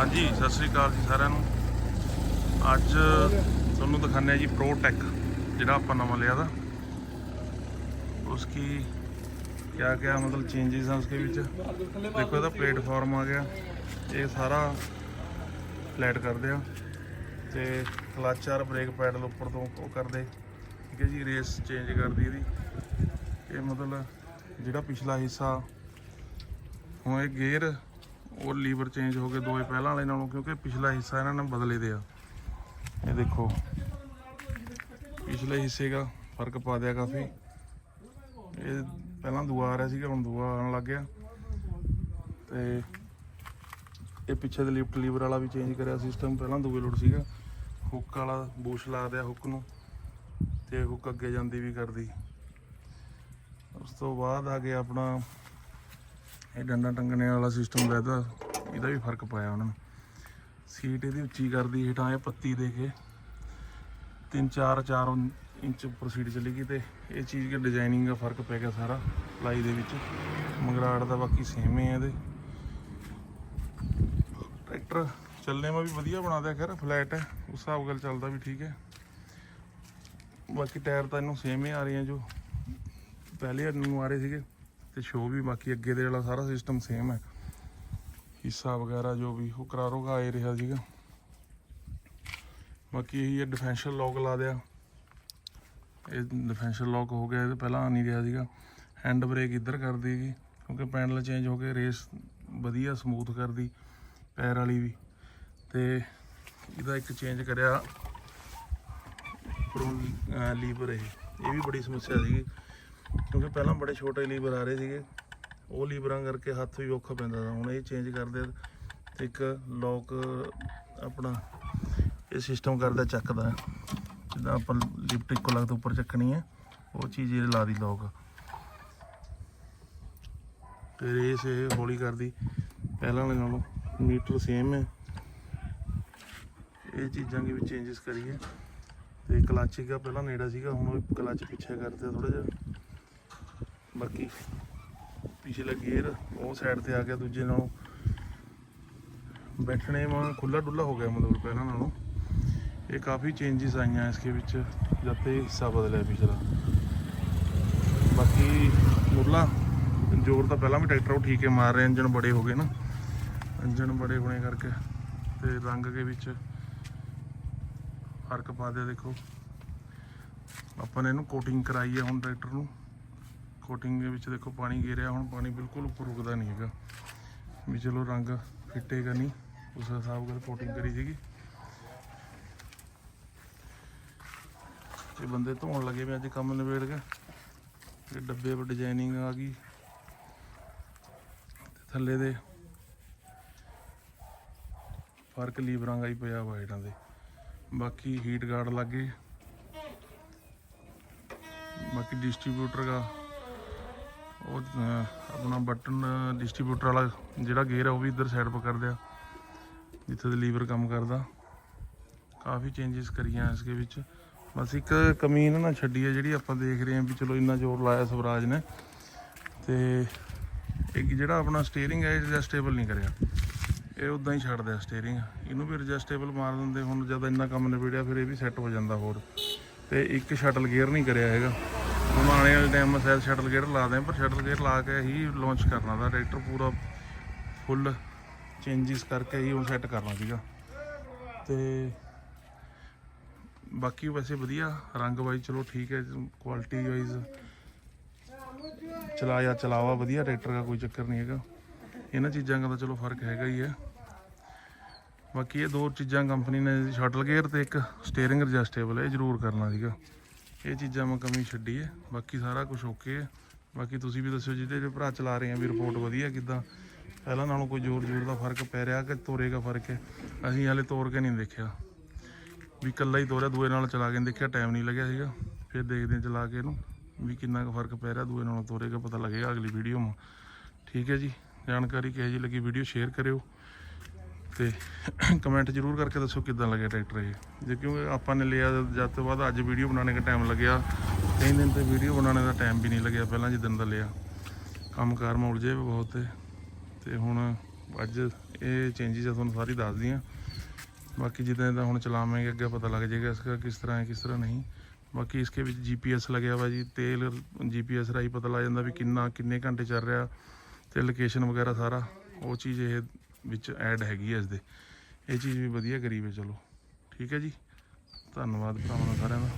ਹਾਂਜੀ, ਸਤਿ ਸ੍ਰੀ ਅਕਾਲ ਜੀ ਸਾਰਿਆਂ ਨੂੰ। ਅੱਜ ਤੁਹਾਨੂੰ ਦਿਖਾਉਂਦੇ ਆ ਜੀ ਪ੍ਰੋ ਟੈਕ ਜਿਹੜਾ ਆਪਾਂ ਨਵਾਂ ਲਿਆ ਦਾ। ਉਸ ਕੀ ਕਿਆ ਕਿਆ ਮਤਲਬ ਚੇਂजेस ਆ ਉਸਕੇ ਵਿੱਚ। ਦੇਖੋ, ਇਹਦਾ ਪਲੇਟਫਾਰਮ ਆ ਗਿਆ। ਇਹ ਸਾਰਾ ਫਲੈਟ ਕਰਦੇ ਆ। ਤੇ ਕਲਚ ਆਰ ਬ੍ਰੇਕ ਪੈਡਲ ਉੱਪਰ ਤੋਂ ਉਹ ਕਰਦੇ। ਠੀਕ ਹੈ ਜੀ ਰੇਸ ਚੇਂਜ ਕਰਦੀ ਇਹਦੀ। ਇਹ ਮਤਲਬ ਜਿਹੜਾ ਪਿਛਲਾ ਹਿੱਸਾ, ਹੁਣ ਇਹ ਗੇਅਰ ਉਹ ਲੀਵਰ ਚੇਂਜ ਹੋ ਗਏ ਦੋਏ ਪਹਿਲਾਂ ਵਾਲੇ ਨਾਲੋਂ, ਕਿਉਂਕਿ ਪਿਛਲਾ ਹਿੱਸਾ ਇਹਨਾਂ ਨੇ ਬਦਲੇ ਦੇ ਆ। ਇਹ ਦੇਖੋ, ਪਿਛਲੇ ਹਿੱਸੇ ਦਾ ਫ਼ਰਕ ਪਾ ਦਿਆ ਕਾਫੀ। ਇਹ ਪਹਿਲਾਂ ਦੂਆ ਆ ਰਿਹਾ ਸੀਗਾ, ਹੁਣ ਦੂਆ ਆਉਣ ਲੱਗ ਗਿਆ। ਤੇ ਇਹ ਪਿੱਛੇ ਦੇ ਲਿਫਟ ਲੀਵਰ ਵਾਲਾ ਵੀ ਚੇਂਜ ਕਰਿਆ ਸਿਸਟਮ, ਪਹਿਲਾਂ ਦੂਏ ਲੋਡ ਸੀਗਾ। ਹੁੱਕ ਵਾਲਾ ਬੂਸ਼ ਲਾ ਦਿਆ ਹੁੱਕ ਨੂੰ, ਤੇ ਹੁੱਕ ਅੱਗੇ ਜਾਂਦੀ ਵੀ ਕਰਦੀ। ਉਸ ਤੋਂ ਬਾਅਦ ਆ ਗਿਆ ਆਪਣਾ ਇਹ ਡੰਡਾ ਟੰਗਣੇ ਵਾਲਾ ਸਿਸਟਮ ਲੈਦਾ ਇਹਦਾ ਵੀ ਫ਼ਰਕ ਪਾਇਆ ਉਹਨਾਂ ਨੇ। ਸੀਟ ਇਹਦੀ ਉੱਚੀ ਕਰਦੀ ਹੇਠਾਂ ਇਹ ਪੱਤੀ ਦੇ ਕੇ 3-4 4 ਇੰਚ ਉੱਪਰ ਸੀਟ ਚਲੀ ਗਈ ਤੇ ਇਹ ਚੀਜ਼ ਕੇ ਡਿਜ਼ਾਈਨਿੰਗ ਦਾ ਫ਼ਰਕ ਪੈ ਗਿਆ ਸਾਰਾ ਲਾਈ ਦੇ ਵਿੱਚ। ਮਗਰਾੜ ਦਾ ਬਾਕੀ ਸੇਮ ਹੀ ਹੈ ਇਹਦੇ। ਟਰੈਕਟਰ ਚੱਲਣੇ ਮੈਂ ਵੀ ਵਧੀਆ ਬਣਾ ਦਿਆ ਖੈਰ ਫਲੈਟ ਹੈ, ਉਸ ਹਿਸਾਬ ਨਾਲ ਚੱਲਦਾ ਵੀ ਠੀਕ ਹੈ। ਬਾਕੀ ਟਾਇਰ ਤਾਂ ਇਹਨੂੰ ਸੇਮ ਹੀ ਆ ਰਹੇ ਆ ਜੋ ਪਹਿਲੇ ਨੂੰ ਆ ਰਹੇ ਸੀਗੇ। ਤੇ ਸ਼ੋ ਵੀ, ਬਾਕੀ ਅੱਗੇ ਦੇ ਵਾਲਾ ਸਾਰਾ ਸਿਸਟਮ ਸੇਮ ਹੈ। ਹਿੱਸਾ ਵਗੈਰਾ ਜੋ ਵੀ, ਉਹ ਕਰਾਰੋਗਾ ਆਏ ਰਿਹਾ ਸੀਗਾ। ਬਾਕੀ ਇਹੀ ਹੈ ਡਿਫੈਂਸ਼ਲ ਲੌਕ ਲਾ ਦਿਆ। ਇਹ ਡਿਫੈਂਸ਼ਲ ਲੌਕ ਹੋ ਗਿਆ, ਇਹ ਤਾਂ ਪਹਿਲਾਂ ਨਹੀਂ ਰਿਹਾ ਸੀਗਾ। ਹੈਂਡ ਬ੍ਰੇਕ ਇੱਧਰ ਕਰਦੀ ਹੈਗੀ, ਕਿਉਂਕਿ ਪੈਡਲ ਚੇਂਜ ਹੋ ਕੇ ਰੇਸ ਵਧੀਆ ਸਮੂਥ ਕਰਦੀ, ਪੈਰ ਵਾਲੀ ਵੀ। ਤੇ ਇਹਦਾ ਇੱਕ ਚੇਂਜ ਕਰਿਆ ਪ੍ਰੋ ਲੀਵਰ ਇਹ ਇਹ ਵੀ ਬੜੀ ਸਮੱਸਿਆ ਸੀਗੀ। ਕਿਉਂਕਿ ਪਹਿਲਾਂ ਬੜੇ ਛੋਟੇ ਲੀਵਰ ਆ ਰਹੇ ਸੀਗੇ। ਉਹ ਲੀਵਰਾਂ ਕਰਕੇ ਹੱਥ ਵੀ ਔਖਾ ਪੈਂਦਾ ਸੀ ਹੁਣ ਇਹ ਚੇਂਜ ਕਰਦੇ ਤੇ ਇੱਕ ਲੋਕ ਆਪਣਾ ਇਹ ਸਿਸਟਮ ਕਰਦਾ, ਚੱਕਦਾ। ਜਿੱਦਾਂ ਆਪਾਂ ਲਿਫਟ ਇੱਕੋ ਲੱਗ ਤੋਂ ਉੱਪਰ ਚੱਕਣੀ ਹੈ ਉਹ ਚੀਜ਼ ਇਹ ਲਾ ਦੀ ਲੋਕ ਤੇ ਰੇਸ ਇਹ ਹੌਲੀ ਕਰਦੀ। ਪਹਿਲਾਂ ਵਾਲੇ ਨਾਲੋਂ ਮੀਟਰ ਸੇਮ ਹੈ ਇਹ ਚੀਜ਼ਾਂ ਦੇ ਵੀ ਚੇਂਜਸ ਕਰੀਏ। ਤੇ ਕਲਚ ਸੀਗਾ, ਪਹਿਲਾਂ ਨੇੜਾ ਸੀਗਾ, ਹੁਣ ਕਲਚ ਪਿੱਛੇ ਕਰਦੇ ਥੋੜਾ ਜਿਹਾ। ਬਾਕੀ ਪਿਛਲਾ ਗੇਅਰ, ਉਹ ਸਾਈਡ ਤੇ ਆ ਗਿਆ, ਦੂਜੇ ਨਾਲੋਂ ਬੈਠਣੇ ਮਾ ਖੁੱਲਾ ਡੁੱਲਾ ਹੋ ਗਿਆ ਮਤਲਬ ਪਹਿਲਾਂ ਨਾਲੋਂ। ਇਹ ਕਾਫੀ ਚੇਂਜਸ ਆਈਆਂ ਇਸਕੇ ਵਿੱਚ ਜਦ ਤੇ ਹਿੱਸਾ ਬਦਲਿਆ ਪਿਛਲਾ। ਬਾਕੀ ਮੁਰਲਾ ਜੋਰ ਤਾਂ ਪਹਿਲਾਂ ਵੀ ਟਰੈਕਟਰ ਉਹ ਠੀਕ ਹੈ, ਮਾਰ ਰਹੇ ਇੰਜਨ ਬੜੇ ਹੋ ਗਏ ਨਾ। ਇੰਜਨ ਬੜੇ ਹੋਣੇ ਕਰਕੇ, ਤੇ ਰੰਗ ਦੇ ਵਿੱਚ ਫ਼ਰਕ ਪਾ ਦਿਆ ਦੇਖੋ। ਆਪਾਂ ਨੇ ਇਹਨੂੰ ਕੋਟਿੰਗ ਕਰਾਈ ਹੈ ਹੁਣ ਟਰੈਕਟਰ ਨੂੰ। ਕੋਟਿੰਗ ਦੇ ਵਿੱਚ ਦੇਖੋ ਪਾਣੀ ਗੇਰਿਆ ਹੁਣ ਪਾਣੀ ਬਿਲਕੁਲ ਉੱਪਰ ਰੁਕਦਾ ਨਹੀਂ ਹੈਗਾ। ਵੀ ਚਲੋ ਰੰਗ ਫਿੱਟੇਗਾ ਨਹੀਂ, ਉਸ ਹਿਸਾਬ ਨਾਲ ਕੋਟਿੰਗ ਕਰੀ ਸੀਗੀ। ਇਹ ਬੰਦੇ ਧੋਣ ਲੱਗੇ ਵੀ ਅੱਜ ਕੰਮ ਨਿਬੇੜ ਕੇ ਇਹ ਡੱਬੇ ਪਰ ਡਿਜ਼ਾਈਨਿੰਗ ਆ ਗਈ। ਥੱਲੇ ਦੇ ਫ਼ਰਕ ਲੀਵਰਾਂ ਦਾ ਹੀ ਪਿਆ ਵਾਈਟਾਂ ਦੇ। ਬਾਕੀ ਹੀਟ ਗਾਰਡ ਲੱਗੇ ਬਾਕੀ ਡਿਸਟ੍ਰੀਬਿਊਟਰ ਦਾ ਉਹ ਆਪਣਾ ਬਟਨ ਡਿਸਟ੍ਰੀਬਿਊਟਰ ਵਾਲਾ ਜਿਹੜਾ ਗੇਅਰ ਹੈ ਉਹ ਵੀ ਇੱਧਰ ਸਾਈਡ 'ਤੇ ਕਰ ਦਿਆ ਜਿੱਥੇ ਦੇ ਲੀਵਰ ਕੰਮ ਕਰਦਾ। ਕਾਫੀ ਚੇਂਜਸ ਕਰੀਆਂ ਇਸ ਦੇ ਵਿੱਚ। ਬਸ ਇੱਕ ਕਮੀ ਇਹਨਾਂ ਨਾਲ ਛੱਡੀ ਹੈ, ਜਿਹੜੀ ਆਪਾਂ ਦੇਖ ਰਹੇ ਹਾਂ ਵੀ ਚਲੋ ਇੰਨਾ ਜ਼ੋਰ ਲਾਇਆ ਸਵਰਾਜ ਨੇ। ਤੇ ਇੱਕ ਜਿਹੜਾ ਆਪਣਾ ਸਟੀਅਰਿੰਗ ਹੈ ਐਡਜਸਟੇਬਲ ਨਹੀਂ ਕਰਿਆ। ਇਹ ਉਦਾਂ ਹੀ ਛੱਡਦਾ ਦਿਆ ਇਹਨੂੰ ਵੀ ਐਡਜਸਟੇਬਲ ਮਾਰ ਦਿੰਦੇ, ਹੁਣ ਜਦ ਇੰਨਾ ਕੰਮ ਨਿਬੜਿਆ, ਫਿਰ ਇਹ ਵੀ ਸੈੱਟ ਹੋ ਜਾਂਦਾ ਹੋਰ। ਤੇ ਇੱਕ ਸ਼ਟਲ ਗੇਅਰ ਨਹੀਂ ਕਰਿਆ ਹੈਗਾ। ਹੁਣ ਆਉਣੇ ਵਾਲੇ ਟਾਈਮ ਮੈਂ ਸ਼ਾਇਦ ਸ਼ਟਲ ਗੇਅਰ ਲਾ ਦਿਆਂ, ਪਰ ਸ਼ਟਲ ਗੇਅਰ ਲਾ ਕੇ ਹੀ ਲਾਂਚ ਕਰਨਾ ਦਾ ਟਰੈਕਟਰ ਪੂਰਾ ਫੁੱਲ ਚੇਂਜਸ ਕਰਕੇ ਹੀ ਉਹ ਸੈੱਟ ਕਰਨਾ ਸੀਗਾ। ਤੇ ਬਾਕੀ ਵੈਸੇ ਵਧੀਆ, ਰੰਗ ਵਾਈਜ਼ ਚਲੋ ਠੀਕ ਹੈ ਕੁਆਲਿਟੀ ਵਾਈਜ਼ ਚਲਾਇਆ ਚਲਾਵਾ ਵਧੀਆ ਟਰੈਕਟਰ ਦਾ ਕੋਈ ਚੱਕਰ ਨਹੀਂ ਹੈਗਾ। ਇਹਨਾਂ ਚੀਜ਼ਾਂ ਦਾ ਤਾਂ ਚਲੋ ਫ਼ਰਕ ਹੈਗਾ ਹੀ ਹੈ। ਬਾਕੀ ਇਹ ਦੋ ਚੀਜ਼ਾਂ ਕੰਪਨੀ ਨੇ ਸ਼ਟਲ ਗੇਅਰ ਤੇ ਇੱਕ ਸਟੀਅਰਿੰਗ ਐਡਜਸਟੇਬਲ ਇਹ ਜ਼ਰੂਰ ਕਰਨਾ ਸੀਗਾ। ਇਹ ਚੀਜ਼ਾਂ ਮੈਂ ਕਮੀ ਛੱਡੀ ਹੈ। ਬਾਕੀ ਸਾਰਾ ਕੁਝ ਓਕੇ ਹੈ। ਬਾਕੀ ਤੁਸੀਂ ਵੀ ਦੱਸਿਓ ਜਿਹਦੇ ਜਿਹੜੇ ਭਰਾ ਚਲਾ ਰਹੇ ਆ ਵੀ ਰਿਪੋਰਟ ਵਧੀਆ ਕਿਦਾਂ। ਪਹਿਲਾਂ ਨਾਲੋਂ ਕੋਈ ਜ਼ੋਰ ਜ਼ੋਰ ਦਾ ਫ਼ਰਕ ਪੈ ਰਿਹਾ ਕਿ ਤੋਰੇਗਾ ਫ਼ਰਕ ਹੈ। ਅਸੀਂ ਹਾਲੇ ਤੋਰ ਕੇ ਨਹੀਂ ਦੇਖਿਆ। ਵੀ ਇਕੱਲਾ ਹੀ ਤੋਰਿਆ, ਦੂਏ ਨਾਲ ਚਲਾ ਕੇ ਦੇਖਿਆ ਟਾਈਮ ਨਹੀਂ ਲੱਗਿਆ ਸੀਗਾ। ਫਿਰ ਦੇਖਦੇ ਹਾਂ ਚਲਾ ਕੇ ਇਹਨੂੰ ਵੀ ਕਿੰਨਾ ਕੁ ਫ਼ਰਕ ਪੈ ਰਿਹਾ, ਦੂਏ ਨਾਲੋਂ ਤੋਰੇਗਾ ਪਤਾ ਲੱਗੇਗਾ ਅਗਲੀ ਵੀਡੀਓ 'ਮਾ ਠੀਕ ਹੈ ਜੀ। ਜਾਣਕਾਰੀ ਕਿਹੋ ਜਿਹੀ ਲੱਗੀ ਵੀਡੀਓ ਸ਼ੇਅਰ ਕਰਿਓ। ਤੇ ਕਮੈਂਟ ਜ਼ਰੂਰ ਕਰਕੇ ਦੱਸੋ ਕਿੱਦਾਂ ਲੱਗਿਆ ਟਰੈਕਟਰ ਇਹ? ਜੇ ਕਿਉਂਕਿ ਆਪਾਂ ਨੇ ਲਿਆ ਜਦ ਤੋਂ ਬਾਅਦ ਅੱਜ ਵੀਡੀਓ ਬਣਾਉਣੇ ਦਾ ਟਾਈਮ ਲੱਗਿਆ। ਕਈ ਦਿਨ ਤੇ ਵੀਡੀਓ ਬਣਾਉਣੇ ਦਾ ਟਾਈਮ ਵੀ ਨਹੀਂ ਲੱਗਿਆ, ਪਹਿਲਾਂ ਜਿੱਦਣ ਦਾ ਲਿਆ। ਕੰਮਕਾਰ ਮੈਂ ਜੇ ਹੋਏ ਬਹੁਤ ਤੇ ਹੁਣ ਅੱਜ ਇਹ ਚੇਂਜਸ ਆ, ਤੁਹਾਨੂੰ ਸਾਰੀ ਦੱਸ ਦੀਆਂ। ਬਾਕੀ ਜਿੱਦਾਂ ਜਿੱਦਾਂ ਹੁਣ ਚਲਾਵਾਂਗੇ, ਅੱਗੇ ਪਤਾ ਲੱਗ ਜਾਏਗਾ ਇਸका ਕਿਸ ਤਰ੍ਹਾਂ ਹੈ, ਕਿਸ ਤਰ੍ਹਾਂ ਨਹੀਂ। ਬਾਕੀ ਇਸਕੇ ਵਿੱਚ ਜੀਪੀਐਸ ਲੱਗਿਆ ਵਾ ਜੀ, ਤੇਲ ਜੀਪੀਐਸ ਰਾਹੀਂ ਪਤਾ ਲੱਗ ਜਾਂਦਾ ਵੀ ਕਿੰਨਾ, ਕਿੰਨੇ ਘੰਟੇ ਚੱਲ ਰਿਹਾ। ਤੇ ਲੋਕੇਸ਼ਨ ਵਗੈਰਾ ਸਾਰਾ, ਉਹ ਚੀਜ਼ ਇਹ ਵਿੱਚ ਐਡ ਹੈਗੀ ਹੈ ਇਸ ਦੇ ਇਹ ਚੀਜ਼ ਵੀ ਵਧੀਆ ਕਰੀ ਵੇ ਚਲੋ। ਠੀਕ ਹੈ ਜੀ। ਧੰਨਵਾਦ ਭਰਾਵਾਂ ਸਾਰਿਆਂ ਦਾ।